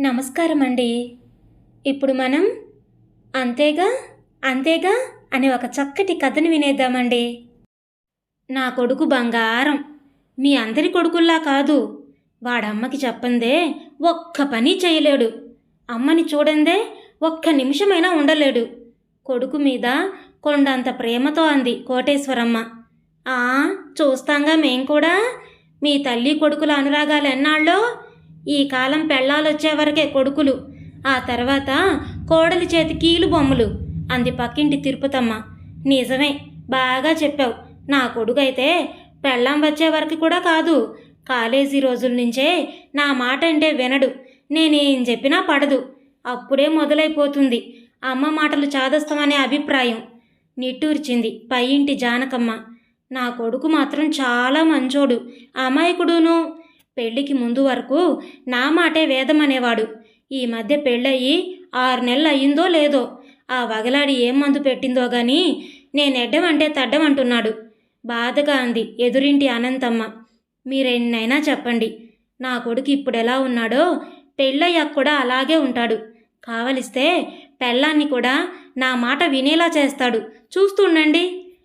నమస్కారం అండి ఇప్పుడు మనం అంతేగా అంతేగా అనే ఒక చక్కటి కథను వినేద్దామండి. నా కొడుకు బంగారం. మీ అందరి కొడుకుల్లా కాదు. వాడమ్మకి చెప్పందే ఒక్క పని చేయలేడు. అమ్మని చూడందే ఒక్క నిమిషమైనా ఉండలేడు. కొడుకు మీద కొండంత ప్రేమతో అంది కోటేశ్వరమ్మ. ఆ చూస్తాంగా మేం కూడా మీ తల్లి కొడుకుల అనురాగాలు ఎన్నాళ్ళో ఈ కాలం పెళ్ళాలొచ్చే వరకే కొడుకులు. ఆ తర్వాత కోడలి చేతి కీలు బొమ్మలు. అంది పక్కింటి తిరుపతమ్మ. నిజమే బాగా చెప్పావు. నా కొడుకైతే పెళ్ళాం వచ్చే వరకు కూడా కాదు. కాలేజీ రోజుల నుంచే నా మాట అంటే వినడు. నేనేం చెప్పినా పడదు. అప్పుడే మొదలైపోతుంది. అమ్మ మాటలు చాదస్తమనే అభిప్రాయం. నిట్టూర్చింది పై ఇంటి జానకమ్మ. నా కొడుకు మాత్రం చాలా మంచోడు. అమాయకుడును పెళ్ళికి ముందు వరకు నా మాటే వేదం అనేవాడు ఈ మధ్య పెళ్ళయి ఆరు నెలలు అయ్యిందో లేదో ఆ వగలాడి ఏం మందు పెట్టిందో గాని నేనెడ్డమంటే తడ్డమంటున్నాడు. బాధగా అంది ఎదురింటి అనంతమ్మ. మీరెన్నైనా చెప్పండి. నా కొడుకు ఇప్పుడు ఎలా ఉన్నాడో పెళ్ళయ్యాక కూడా అలాగే ఉంటాడు. కావలిస్తే పెళ్ళాన్ని కూడా నా మాట వినేలా చేస్తాడు. చూస్తుండండి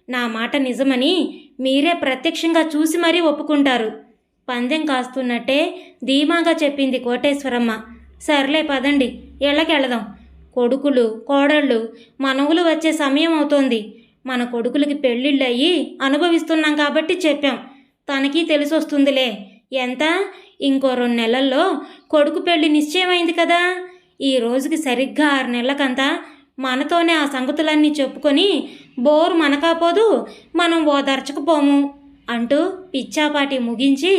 నా మాట నిజమని మీరే ప్రత్యక్షంగా చూసి మరీ ఒప్పుకుంటారు. పందెం కాస్తున్నట్టే ధీమాగా చెప్పింది కోటేశ్వరమ్మ. సర్లే పదండి ఎళ్ళకెళదాం కొడుకులు కోడళ్ళు మనవులు వచ్చే సమయం అవుతోంది. మన కొడుకులకి పెళ్ళిళ్ళు అయ్యి అనుభవిస్తున్నాం కాబట్టి చెప్పాం. తనకి తెలిసొస్తుందిలే. ఎంత? ఇంకో రెండు నెలల్లో కొడుకు పెళ్ళి నిశ్చయమైంది కదా. ఈ రోజుకి సరిగ్గా ఆరు నెలలకంతా మనతోనే ఆ సంగతులన్నీ చెప్పుకొని బోరు మనకాపోదు మనం ఓదార్చకపోము అంటూ పిచ్చాపాటి ముగించి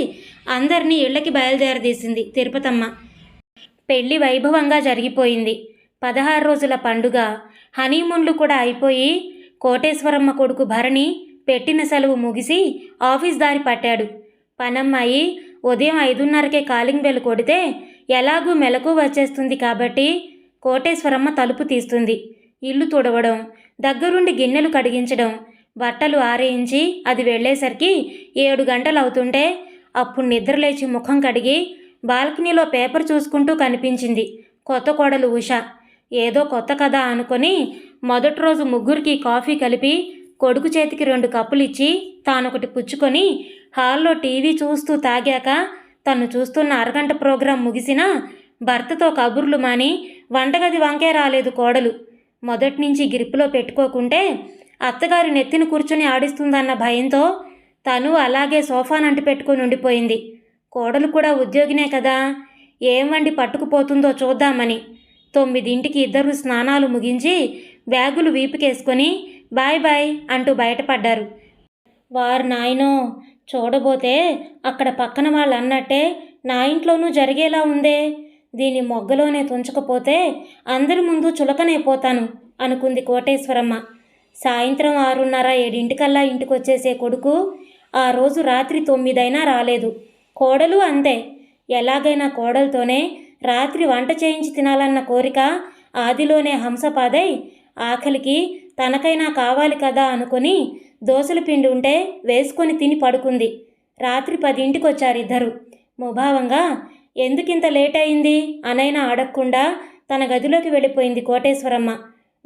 అందరినీ ఇళ్ళకి బయలుదేరదీసింది తిరుపతమ్మ. పెళ్ళి వైభవంగా జరిగిపోయింది. పదహారు రోజుల పండుగ. హనీమూన్లు కూడా అయిపోయి కోటేశ్వరమ్మ కొడుకు భరణి పెట్టిన సెలవు ముగిసి ఆఫీస్ దారి పట్టాడు. పనమ్మాయి ఉదయం ఐదున్నరకే కాలింగ్ బెల్ కొడితే ఎలాగూ మెలకు వచ్చేస్తుంది కాబట్టి కోటేశ్వరమ్మ తలుపు తీస్తుంది. ఇల్లు తుడవడం దగ్గరుండి గిన్నెలు కడిగించడం బట్టలు ఆరేయించి అది వెళ్ళేసరికి ఏడు గంటలు అవుతుంటే అప్పుడు నిద్రలేచి ముఖం కడిగి బాల్కనీలో పేపర్ చూసుకుంటూ కనిపించింది. కొత్త కోడలు ఉష. ఏదో కొత్త కదా అనుకొని మొదటి రోజు ముగ్గురికి కాఫీ కలిపి కొడుకు చేతికి రెండు కప్పులు ఇచ్చి తానొకటి పుచ్చుకొని హాల్లో టీవీ చూస్తూ తాగాక తను చూస్తున్న అరగంట ప్రోగ్రాం ముగిసినా భర్తతో కబుర్లు మాని వంటగది వంకే రాలేదు కోడలు. మొదటి నుంచి గ్రిప్పులో పెట్టుకోకుంటే అత్తగారి నెత్తిన కూర్చుని ఆడిస్తుందన్న భయంతో తను అలాగే సోఫానంటి పెట్టుకుని ఉండిపోయింది. కోడలు కూడా ఉద్యోగినే కదా ఏం వండి పట్టుకుపోతుందో చూద్దామని. తొమ్మిదింటికి ఇద్దరు స్నానాలు ముగించి బ్యాగులు వీపుకేసుకొని బాయ్ బాయ్ అంటూ బయటపడ్డారు. వారు నాయనో చూడబోతే అక్కడ పక్కన వాళ్ళు అన్నట్టే నా ఇంట్లోనూ జరిగేలా ఉందే. దీని మొగ్గలోనే తుంచకపోతే అందరి ముందు చులకనైపోతాను అనుకుంది కోటేశ్వరమ్మ. సాయంత్రం ఆరున్నర ఏడింటికల్లా ఇంటికొచ్చేసే కొడుకు ఆ రోజు రాత్రి తొమ్మిదైనా రాలేదు. కోడలు అంతే. ఎలాగైనా కోడలతోనే రాత్రి వంట చేయించి తినాలన్న కోరిక ఆదిలోనే హంసపాదై ఆకలికి తనకైనా కావాలి కదా అనుకుని దోశల పిండి ఉంటే వేసుకొని తిని పడుకుంది. రాత్రి పదింటికి వచ్చారిద్దరు ముభావంగా ఎందుకింత లేట్ అయింది అనైనా అడగకుండా తన గదిలోకి వెళ్ళిపోయింది కోటేశ్వరమ్మ.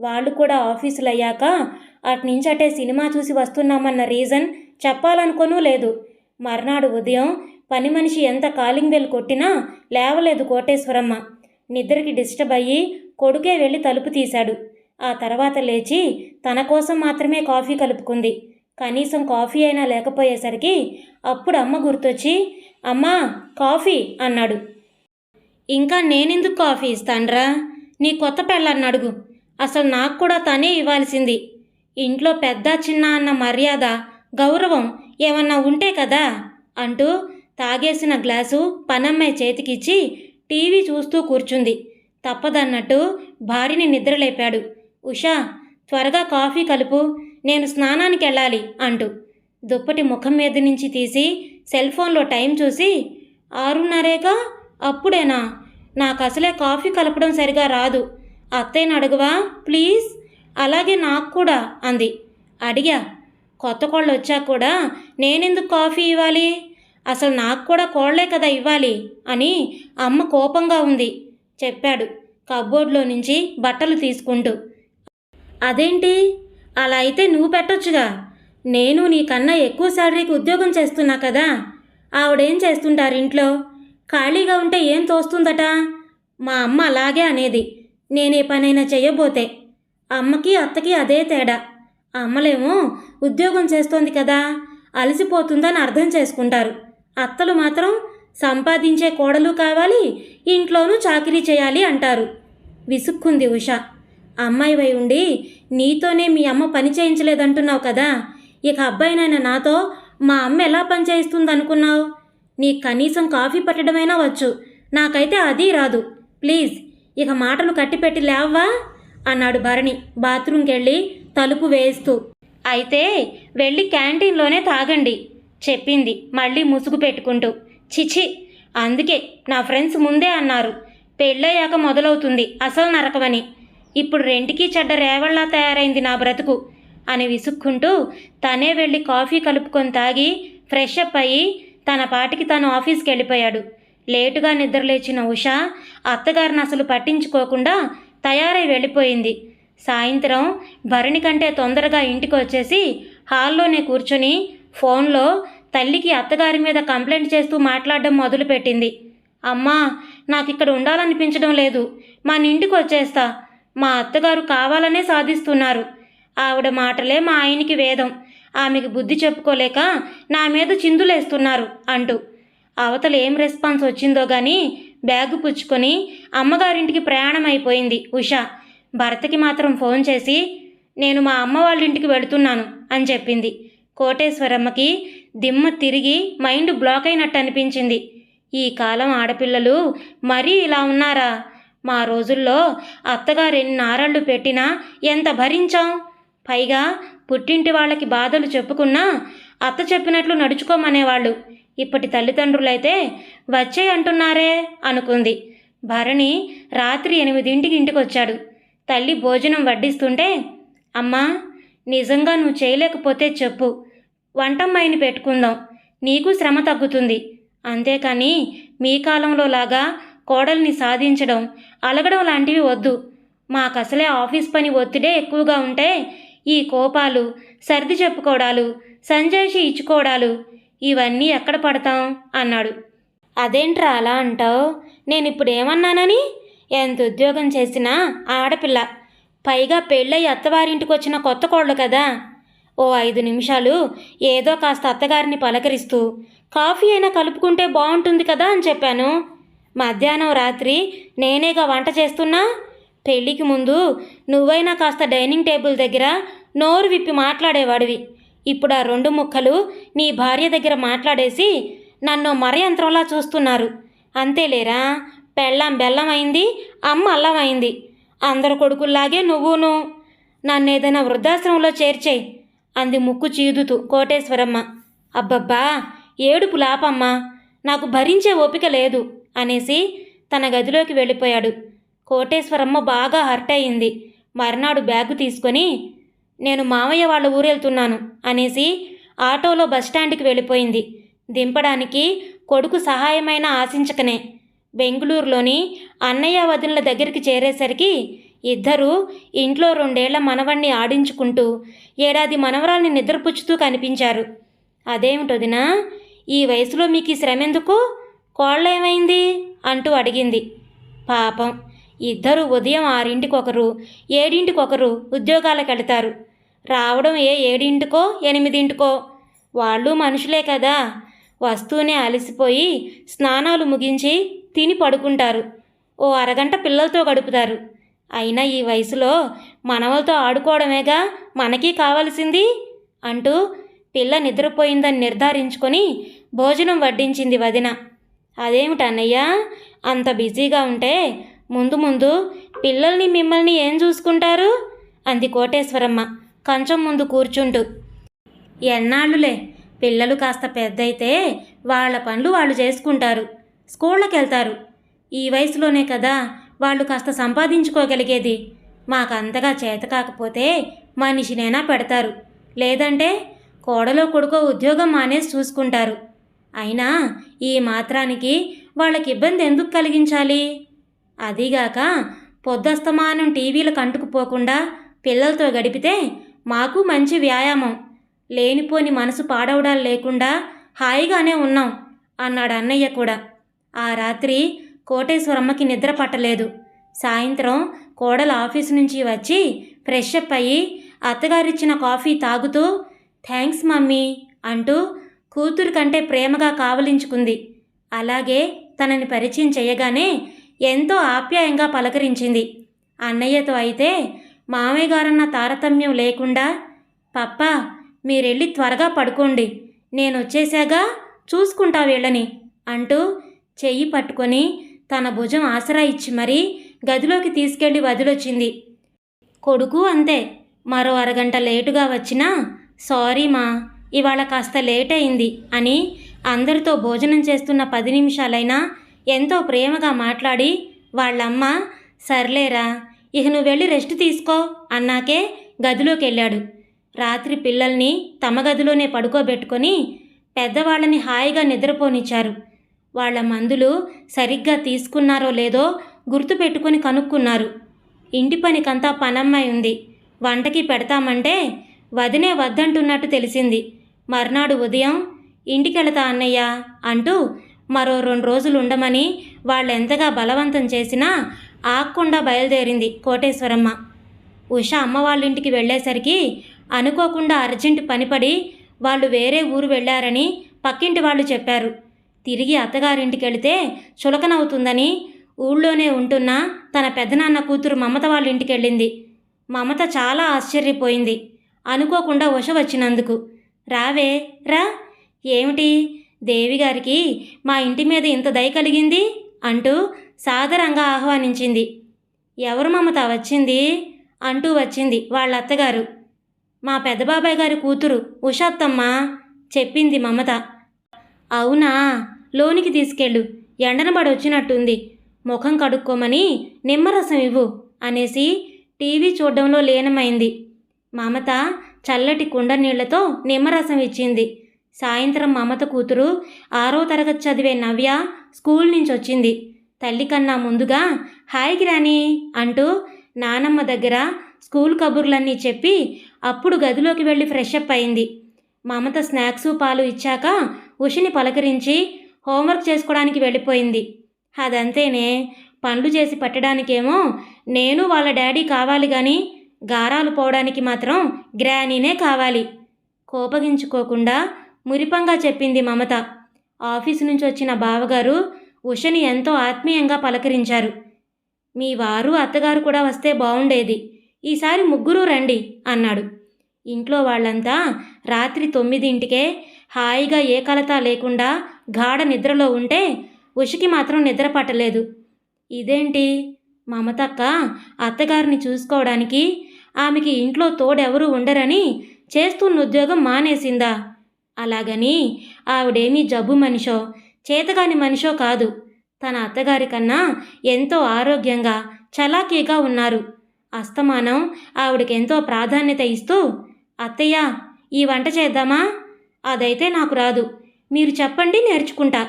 వాళ్ళు కూడా ఆఫీసులు అయ్యాక అట్నుంచి అటే సినిమా చూసి వస్తున్నామన్న రీజన్ చెప్పాలనుకోనూ లేదు. మర్నాడు ఉదయం పని మనిషి ఎంత కాలింగ్ బెల్ కొట్టినా లేవలేదు కోటేశ్వరమ్మ. నిద్రకి డిస్టర్బ్ అయ్యి కొడుకే వెళ్ళి తలుపు తీశాడు. ఆ తర్వాత లేచి తన కోసం మాత్రమే కాఫీ కలుపుకుంది. కనీసం కాఫీ అయినా లేకపోయేసరికి అప్పుడు అమ్మ గుర్తొచ్చి అమ్మా కాఫీ అన్నాడు. ఇంకా నేనెందుకు కాఫీ ఇస్తాన్రా? నీ కొత్త పెళ్ళన్నడుగు. అసలు నాకు కూడా తనే ఇవ్వాల్సింది. ఇంట్లో పెద్ద చిన్న అన్న మర్యాద గౌరవం ఏమన్నా ఉంటే కదా? అంటూ తాగేసిన గ్లాసు పనమ్మాయి చేతికిచ్చి టీవీ చూస్తూ కూర్చుంది. తప్పదన్నట్టు భార్యని నిద్రలేపాడు. ఉషా త్వరగా కాఫీ కలుపు నేను స్నానానికి వెళ్ళాలి అంటూ దుప్పటి ముఖం మీద నుంచి తీసి సెల్ ఫోన్లో టైం చూసి ఆరున్నరేగా? అప్పుడేనా? నాకు అసలే కాఫీ కలపడం సరిగా రాదు. అత్తయ్యని అడుగువా? ప్లీజ్. అలాగే నాకు కూడా అంది. అడిగా. కొత్త కోళ్ళు వచ్చాక కూడా నేనెందుకు కాఫీ ఇవ్వాలి? అసలు నాకు కూడా కోళ్ళే కదా ఇవ్వాలి అని అమ్మ కోపంగా ఉంది చెప్పాడు కబ్బోర్డ్లో నుంచి బట్టలు తీసుకుంటూ. అదేంటి? అలా అయితే నువ్వు పెట్టొచ్చుగా. నేను నీకన్నా ఎక్కువ శాలరీకి ఉద్యోగం చేస్తున్నా కదా. ఆవిడేం చేస్తుంటారు ఇంట్లో? ఖాళీగా ఉంటే ఏం తోస్తుందట? మా అమ్మ అలాగే అనేది. నేనే పనైనా చేయబోతే అమ్మకి అత్తకి అదే తేడా. అమ్మలేమో ఉద్యోగం చేస్తోంది కదా అలసిపోతుందని అర్థం చేసుకుంటారు. అత్తలు మాత్రం సంపాదించే కోడలు కావాలి ఇంట్లోనూ చాకరీ చేయాలి అంటారు. విసుక్కుంది ఉష. అమ్మాయి వై ఉండి నీతోనే మీ అమ్మ పని చేయించలేదంటున్నావు కదా ఇక అబ్బాయినైనా నాతో మా అమ్మ ఎలా పని చేయిస్తుంది అనుకున్నావు నీకు కనీసం కాఫీ పట్టడమైనా వచ్చు. నాకైతే అది రాదు. ప్లీజ్ ఇక మాటలు కట్టిపెట్టి లేవ్వా? అన్నాడు భరణి బాత్రూమ్కి వెళ్ళి తలుపు వేస్తూ. అయితే వెళ్ళి క్యాంటీన్లోనే తాగండి చెప్పింది మళ్ళీ ముసుగు పెట్టుకుంటూ. చిచి అందుకే నా ఫ్రెండ్స్ ముందే అన్నారు పెళ్ళయ్యాక మొదలవుతుంది అసలు నరకమని. ఇప్పుడు రెంటికి చెడ్డ రేవళ్ళా తయారైంది నా బ్రతుకు అని విసుక్కుంటూ తనే వెళ్ళి కాఫీ కలుపుకొని తాగి ఫ్రెష్ అప్ అయ్యి తన పాటికి తను ఆఫీస్కి వెళ్ళిపోయాడు లేటుగా నిద్రలేచిన ఉష అత్తగారిని అసలు పట్టించుకోకుండా తయారై వెళ్ళిపోయింది. సాయంత్రం భరణి కంటే తొందరగా ఇంటికి వచ్చేసి హాల్లోనే కూర్చొని ఫోన్లో తల్లికి అత్తగారి మీద కంప్లైంట్ చేస్తూ మాట్లాడడం మొదలుపెట్టింది. అమ్మా నాకు ఇక్కడ ఉండాలనిపించడం లేదు. మన ఇంటికి వచ్చేస్తా. మా అత్తగారు కావాలనే సాధిస్తున్నారు. ఆవిడ మాటలే మా ఆయనకి వేదం. ఆమెకి బుద్ధి చెప్పుకోలేక నా మీద చిందులేస్తున్నారు అంటూ అవతల ఏం రెస్పాన్స్ వచ్చిందో కానీ బ్యాగు పుచ్చుకొని అమ్మగారింటికి ప్రయాణం అయిపోయింది ఉష. భర్తకి మాత్రం ఫోన్ చేసి నేను మా అమ్మ వాళ్ళ ఇంటికి వెళుతున్నాను అని చెప్పింది. కోటేశ్వరమ్మకి దిమ్మ తిరిగి మైండ్ బ్లాక్ అయినట్టు అనిపించింది. ఈ కాలం ఆడపిల్లలు మరీ ఇలా ఉన్నారా? మా రోజుల్లో అత్తగారు ఎన్ని నారళ్ళు పెట్టినా ఎంత భరించాం? పైగా పుట్టింటి వాళ్ళకి బాధలు చెప్పుకున్నా అత్త చెప్పినట్లు నడుచుకోమనేవాళ్ళు. ఇప్పటి తల్లిదండ్రులైతే వచ్చే అంటున్నారే అనుకుంది. భరణి రాత్రి ఎనిమిదింటికి ఇంటికొచ్చాడు. తల్లి భోజనం వడ్డిస్తుంటే అమ్మా నిజంగా నువ్వు చేయలేకపోతే చెప్పు. వంటమ్మాయిని పెట్టుకుందాం. నీకు శ్రమ తగ్గుతుంది. అంతేకాని మీ కాలంలో లాగా కోడల్ని సాధించడం అలగడం లాంటివి వద్దు. మాకసలే ఆఫీస్ పని ఒత్తిడే ఎక్కువగా ఉంటే ఈ కోపాలు సర్ది చెప్పుకోవడాలు సంజాయిషి ఇచ్చుకోవడాలు ఇవన్నీ ఎక్కడ పడతాం? అన్నాడు. అదేంట్రా అలా అంటావు? నేను ఇప్పుడు ఏమన్నానని ఎంత ఉద్యోగం చేసినా ఆడపిల్ల. పైగా పెళ్ళయి అత్తవారింటికి వచ్చిన కొత్త కోళ్ళు కదా. ఓ ఐదు నిమిషాలు ఏదో కాస్త అత్తగారిని పలకరిస్తూ కాఫీ అయినా కలుపుకుంటే బాగుంటుంది కదా అని చెప్పాను. మధ్యాహ్నం రాత్రి నేనేగా వంట చేస్తున్నా? పెళ్ళికి ముందు నువ్వైనా కాస్త డైనింగ్ టేబుల్ దగ్గర నోరు విప్పి మాట్లాడేవాడివి. ఇప్పుడు ఆ రెండు ముక్కలు నీ భార్య దగ్గర మాట్లాడేసి నన్ను మరయంత్రంలా చూస్తున్నారు. అంతేలేరా? పెళ్ళం బెల్లం అయింది అమ్మ అల్లం అయింది అందరు కొడుకుల్లాగే నువ్వును. నన్ను ఏదైనా వృద్ధాశ్రమంలో చేర్చేయి అంది ముక్కు చీదుతూ కోటేశ్వరమ్మ. అబ్బబ్బా ఏడుపు లాపమ్మా. నాకు భరించే ఓపిక లేదు అనేసి తన గదిలోకి వెళ్ళిపోయాడు. కోటేశ్వరమ్మ బాగా హర్ట్ అయింది మర్నాడు బ్యాగు తీసుకొని నేను మామయ్య వాళ్ళ ఊరు వెళ్తున్నాను అనేసి ఆటోలో బస్టాండ్కి వెళ్ళిపోయింది. దింపడానికి కొడుకు సహాయమైన ఆశించకనే. బెంగుళూరులోని అన్నయ్య వదినల దగ్గరికి చేరేసరికి ఇద్దరూ ఇంట్లో రెండేళ్ళ మనవణ్ణి ఆడించుకుంటూ ఏడాది మనవరాల్ని నిద్రపుచ్చుతూ కనిపించారు. అదేమిటొదినా ఈ వయసులో మీకు ఈ శ్రమ ఎందుకు కోళ్ళేమైంది? అంటూ అడిగింది. పాపం ఇద్దరు ఉదయం ఆరింటికొకరు ఏడింటికొకరు ఉద్యోగాలకు వెళతారు రావడం ఏ ఏడింటికో ఎనిమిదింటికో? వాళ్ళు మనుషులే కదా. వస్తూనే అలసిపోయి స్నానాలు ముగించి తిని పడుకుంటారు. ఓ అరగంట పిల్లలతో గడుపుతారు. అయినా ఈ వయసులో మనవలతో ఆడుకోవడమేగా? మనకి కావలసింది? అంటూ పిల్ల నిద్రపోయిందని నిర్ధారించుకొని భోజనం వడ్డించింది వదిన. అదేమిటన్నయ్యా? అంత బిజీగా ఉంటే ముందు ముందు పిల్లల్ని మిమ్మల్ని ఏం చూసుకుంటారు? అంది కోటేశ్వరమ్మ కంచం ముందు కూర్చుంటూ. ఎన్నాళ్ళులే పిల్లలు కాస్త పెద్దయితే వాళ్ళ పనులు వాళ్ళు చేసుకుంటారు స్కూళ్ళకి వెళ్తారు ఈ వయసులోనే కదా వాళ్ళు కాస్త సంపాదించుకోగలిగేది. మాకంతగా చేత కాకపోతే మనిషినైనా పెడతారు. లేదంటే కోడలో కొడుకో ఉద్యోగం మానేసి చూసుకుంటారు. అయినా ఈ మాత్రానికి వాళ్ళకి ఇబ్బంది ఎందుకు కలిగించాలి? అదీగాక పొద్దస్తమానం టీవీలు కంటుకుపోకుండా పిల్లలతో గడిపితే మాకు మంచి వ్యాయామం. లేనిపోని మనసు పాడవడాలు లేకుండా హాయిగానే ఉన్నాం అన్నాడు అన్నయ్య కూడా. ఆ రాత్రి కోటేశ్వరమ్మకి నిద్ర పట్టలేదు. సాయంత్రం కోడల ఆఫీస్ నుంచి వచ్చి ఫ్రెష్ అప్ అయ్యి అత్తగారిచ్చిన కాఫీ తాగుతూ థ్యాంక్స్ మమ్మీ అంటూ కూతురు కంటే ప్రేమగా కావలించుకుంది. అలాగే తనని పరిచయం చేయగానే ఎంతో ఆప్యాయంగా పలకరించింది. అన్నయ్యతో అయితే మామయ్య గారన్న తారతమ్యం లేకుండా పప్ప మీరెళ్ళి త్వరగా పడుకోండి. నేను వచ్చేసాగా చూసుకుంటా వీళ్ళని అంటూ చెయ్యి పట్టుకొని తన భుజం ఆసరా ఇచ్చి మరీ గదిలోకి తీసుకెళ్ళి వదిలొచ్చింది. కొడుకు అంతే. మరో అరగంట లేటుగా వచ్చినా సారీ మా ఇవాళ కాస్త లేట్ అయింది అని అందరితో భోజనం చేస్తున్న పది నిమిషాలైనా ఎంతో ప్రేమగా మాట్లాడి వాళ్ళమ్మ సర్లేరా ఇక నువ్వు వెళ్ళి రెస్ట్ తీసుకో అన్నాకే గదిలోకి వెళ్ళాడు రాత్రి పిల్లల్ని తమ గదిలోనే పడుకోబెట్టుకొని పెద్దవాళ్ళని హాయిగా నిద్రపోనిచ్చారు. వాళ్ళ మందులు సరిగ్గా తీసుకున్నారో లేదో గుర్తుపెట్టుకొని కనుక్కున్నారు. ఇంటి పనికంతా పనమ్మాయి ఉంది. వంటకి పెడతామంటే వదినే వద్దంటున్నట్టు తెలిసింది. మర్నాడు ఉదయం ఇంటికెళతా అన్నయ్య అంటూ మరో రెండు రోజులు ఉండమని వాళ్ళెంతగా బలవంతం చేసినా ఆగకుండా బయలుదేరింది కోటేశ్వరమ్మ. ఉష అమ్మ వాళ్ళ ఇంటికి వెళ్ళేసరికి అనుకోకుండా అర్జెంట్ పనిపడి వాళ్ళు వేరే ఊరు వెళ్ళారని పక్కింటి వాళ్ళు చెప్పారు. తిరిగి అత్తగారింటికి వెళితే చులకనవుతుందని ఊళ్ళోనే ఉంటున్న తన పెద్దనాన్న కూతురు మమత వాళ్ళ ఇంటికి వెళ్ళింది మమత చాలా ఆశ్చర్యపోయింది. అనుకోకుండా ఉష వచ్చినందుకు. రావే రా. ఏమిటి? దేవి గారికి మా ఇంటి మీద ఇంత దయ కలిగింది? అంటూ సాదరంగా ఆహ్వానించింది. ఎవరు మమత వచ్చింది? అంటూ వచ్చింది వాళ్ళ అత్తగారు మా పెద్దబాబాయ్ గారి కూతురు ఉషాత్తమ్మ చెప్పింది మమత. అవునా? లోనికి తీసుకెళ్ళు. ఎండనబడి వచ్చినట్టుంది ముఖం కడుక్కోమని నిమ్మరసం ఇవ్వు అనేసి టీవీ చూడడంలో లీనమైంది. మమత చల్లటి కుండ నీళ్ళతో నిమ్మరసం ఇచ్చింది. సాయంత్రం మమత కూతురు ఆరో తరగతి చదివే నవ్య స్కూల్ నుంచి వచ్చింది తల్లి కన్నా ముందుగా హాయ్ గ్రాని అంటూ నానమ్మ దగ్గర స్కూల్ కబుర్లన్నీ చెప్పి అప్పుడు గదిలోకి వెళ్ళి ఫ్రెష్ అప్ అయింది. మమత స్నాక్సు పాలు ఇచ్చాక ఉషిని పలకరించి హోంవర్క్ చేసుకోవడానికి వెళ్ళిపోయింది. అదంతేనే పనులు చేసి పట్టడానికేమో నేను వాళ్ళ డాడీ కావాలి కానీ గారాలు పోవడానికి మాత్రం గ్రానీనే కావాలి. కోపగించుకోకుండా మురిపంగా చెప్పింది మమత. ఆఫీసు నుంచి వచ్చిన బావగారు ఉషని ఎంతో ఆత్మీయంగా పలకరించారు. మీ వారు అత్తగారు కూడా వస్తే బాగుండేది ఈసారి ముగ్గురు రండి అన్నాడు. ఇంట్లో వాళ్ళంతా రాత్రి తొమ్మిదింటికే హాయిగా ఏ కలత లేకుండా గాఢ నిద్రలో ఉంటే ఉషకి మాత్రం నిద్ర పట్టలేదు. ఇదేంటి? మమతక్క అత్తగారిని చూసుకోవడానికి ఆమెకి ఇంట్లో తోడెవరూ ఉండరని చేస్తున్న ఉద్యోగం మానేసిందా? అలాగని ఆవిడేమీ జబ్బు మనిషో చేతగాని మనిషో కాదు. తన అత్తగారి కన్నా ఎంతో ఆరోగ్యంగా చలాకీగా ఉన్నారు. అస్తమానం ఆవిడకెంతో ప్రాధాన్యత ఇస్తూ అత్తయ్య ఈ వంట చేద్దామా? అదైతే నాకు రాదు. మీరు చెప్పండి నేర్చుకుంటా.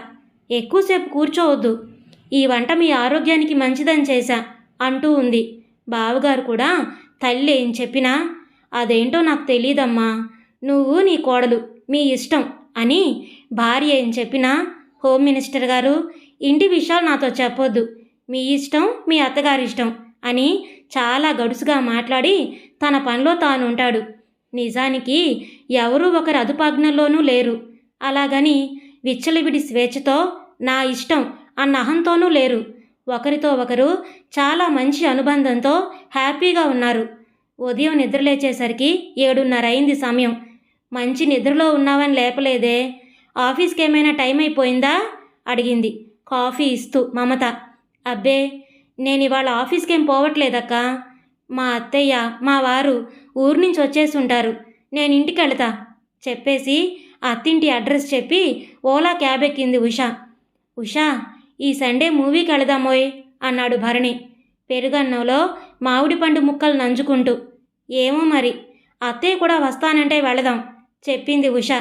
ఎక్కువసేపు కూర్చోవద్దు. ఈ వంట మీ ఆరోగ్యానికి మంచిదని చేశా అంటూ ఉంది. బావగారు కూడా తల్లి ఏం చెప్పినా అదేంటో నాకు తెలియదమ్మా నువ్వు నీ కోడలు. మీ ఇష్టం అని భార్య ఏం చెప్పినా హోమ్ మినిస్టర్ గారు ఇంటి విషయాలు నాతో చెప్పొద్దు. మీ ఇష్టం మీ అత్తగారి ఇష్టం అని చాలా గడుసుగా మాట్లాడి తన పనిలో తాను ఉంటాడు. నిజానికి ఎవరూ ఒకరి అదుపాజ్ఞల్లోనూ లేరు. అలాగని విచ్చలవిడి స్వేచ్ఛతో నా ఇష్టం అన్న అహంతోనూ లేరు. ఒకరితో ఒకరు చాలా మంచి అనుబంధంతో హ్యాపీగా ఉన్నారు. ఉదయం నిద్రలేచేసరికి ఏడున్నర అయింది సమయం. మంచి నిద్రలో ఉన్నావని లేపలేదే. ఆఫీస్కి ఏమైనా టైం అయిపోయిందా? అడిగింది. కాఫీ ఇస్తూ మమత. అబ్బే నేను ఇవాళ ఆఫీస్కి ఏం పోవట్లేదక్క. మా అత్తయ్య మా వారు ఊరు నుంచి వచ్చేసి ఉంటారు నేను ఇంటికి వెళతా. చెప్పేసి అత్తింటి అడ్రస్ చెప్పి ఓలా క్యాబ్ ఎక్కింది ఉషా. ఉషా ఈ సండే మూవీకి వెళదామోయ్ అన్నాడు భరణి. పెరుగన్నంలో మామిడి పండు ముక్కలు నంజుకుంటూ. ఏమో మరి అత్తయ్య కూడా వస్తానంటే వెళదాం. చెప్పింది ఉష.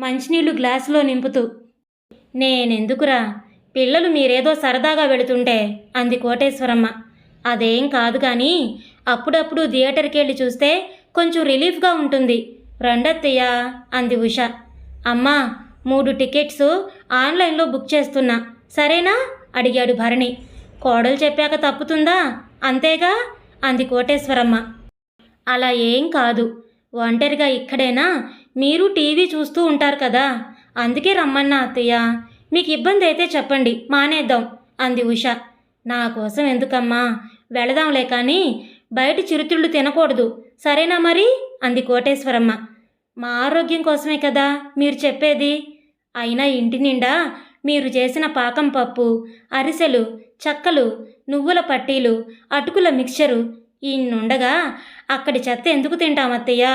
మంచినీళ్ళు గ్లాసులో నింపుతూ. నేనెందుకురా? పిల్లలు మీరేదో సరదాగా వెళుతుంటే అంది కోటేశ్వరమ్మ. అదేం కాదు కానీ అప్పుడప్పుడు థియేటర్కి వెళ్ళి చూస్తే కొంచెం రిలీఫ్గా ఉంటుంది. రెండత్తయ్యా అంది ఉష. అమ్మా మూడు టికెట్స్ ఆన్లైన్లో బుక్ చేస్తున్నా. సరేనా? అడిగాడు భరణి. కోడలు చెప్పాక తప్పుతుందా? అంతేగా? అంది కోటేశ్వరమ్మ. అలా ఏం కాదు. ఒంటరిగా ఇక్కడేనా? మీరు టీవీ చూస్తూ ఉంటారు కదా? అందుకే రమ్మన్నా అత్తయ్య. మీకు ఇబ్బంది అయితే చెప్పండి మానేద్దాం అంది ఉష. నా కోసం ఎందుకమ్మా? వెళదాంలే కానీ బయట చిరుతిళ్ళు తినకూడదు. సరేనా మరి? అంది కోటేశ్వరమ్మ. మా ఆరోగ్యం కోసమే కదా మీరు చెప్పేది? అయినా ఇంటి నిండా మీరు చేసిన పాకం పప్పు అరిసెలు చక్కలు నువ్వుల పట్టీలు అటుకుల మిక్చరు ఇన్నుండగా అక్కడి చెత్త ఎందుకు తింటామత్తయ్యా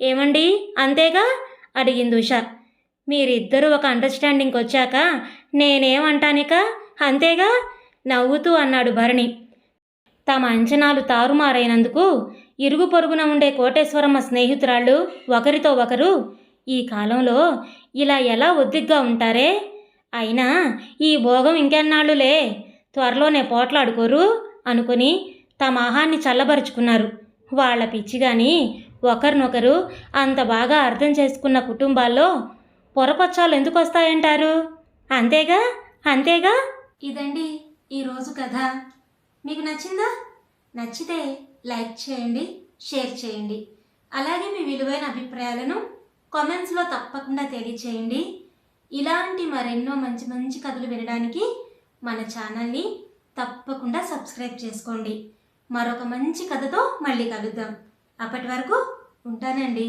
ఏమండి? అంతేగా? అడిగింది ఉష. మీరిద్దరూ ఒక అండర్స్టాండింగ్కి వచ్చాక నేనేమంటానిక? అంతేగా? నవ్వుతూ అన్నాడు భరణి. తమ అంచనాలు తారుమారైనందుకు ఇరుగు పొరుగున ఉండే కోటేశ్వరమ్మ స్నేహితురాళ్ళు ఒకరితో ఒకరు ఈ కాలంలో ఇలా ఎలా ఒద్దిగ్గా ఉంటారే? అయినా ఈ భోగం ఇంకెన్నాళ్ళులే? త్వరలోనే పోట్లాడుకోరు అనుకుని తమ ఆహాన్ని చల్లబరుచుకున్నారు. వాళ్ళ పిచ్చి కానీ ఒకరినొకరు అంత బాగా అర్థం చేసుకున్న కుటుంబాల్లో పొరపచ్చాలు ఎందుకు వస్తాయంటారు అంతేగా? అంతేగా? ఇదండి ఈరోజు కథ. మీకు నచ్చిందా? నచ్చితే లైక్ చేయండి షేర్ చేయండి. అలాగే మీ విలువైన అభిప్రాయాలను కామెంట్స్లో తప్పకుండా తెలియచేయండి. ఇలాంటి మరెన్నో మంచి మంచి కథలు వినడానికి మన ఛానల్ని తప్పకుండా సబ్స్క్రైబ్ చేసుకోండి. మరొక మంచి కథతో మళ్ళీ కలుద్దాం. అప్పటి వరకు ఉంటానండి.